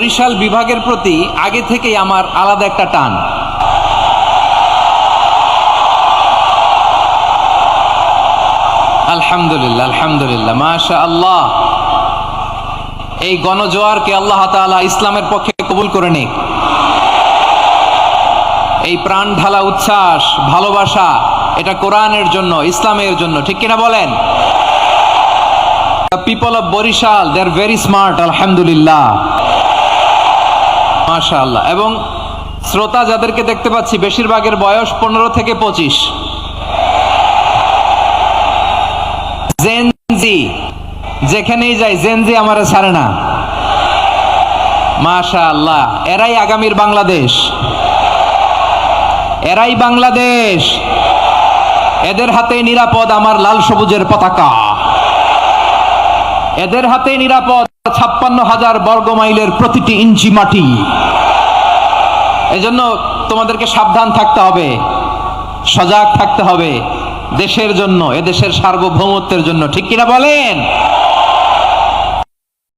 বরিশাল বিভাগের প্রতি আগে থেকেই আমার আলাদা একটা টান। আলহামদুলিল্লাহ আলহামদুলিল্লাহ মাশা আল্লাহ এই গণজোয়ারকে আল্লাহ তাআলা ইসলামের পক্ষে কবুল করে নিক। এই প্রাণ ঢালা উচ্ছ্বাস, ভালোবাসা, এটা কোরআনের জন্য, ইসলামের জন্য, ঠিক কিনা বলেন? People of Barishal they are very smart আলহামদুলিল্লাহ। মাশাআল্লাহ। এবং শ্রোতা যাদেরকে দেখতে পাচ্ছি, বেশিরভাগের বয়স পনেরো থেকে পঁচিশ। জেনজি যেখানেই যাই জেনজি আমারে ছাড়ে না। মাশা আল্লাহ এরাই আগামীর বাংলাদেশ। এরাই বাংলাদেশ। এদের হাতে নিরাপদ আমার লাল সবুজের পতাকা। এদের হাতে নিরাপদ ছাপ্পান্ন হাজার বর্গ মাইলের প্রতিটি ইঞ্চি মাটি। এজন্য তোমাদেরকে সাবধান থাকতে হবে, সজাগ থাকতে হবে দেশের জন্য, এদেশের সার্বভৌমত্বের জন্য। ঠিক কিনা বলেন?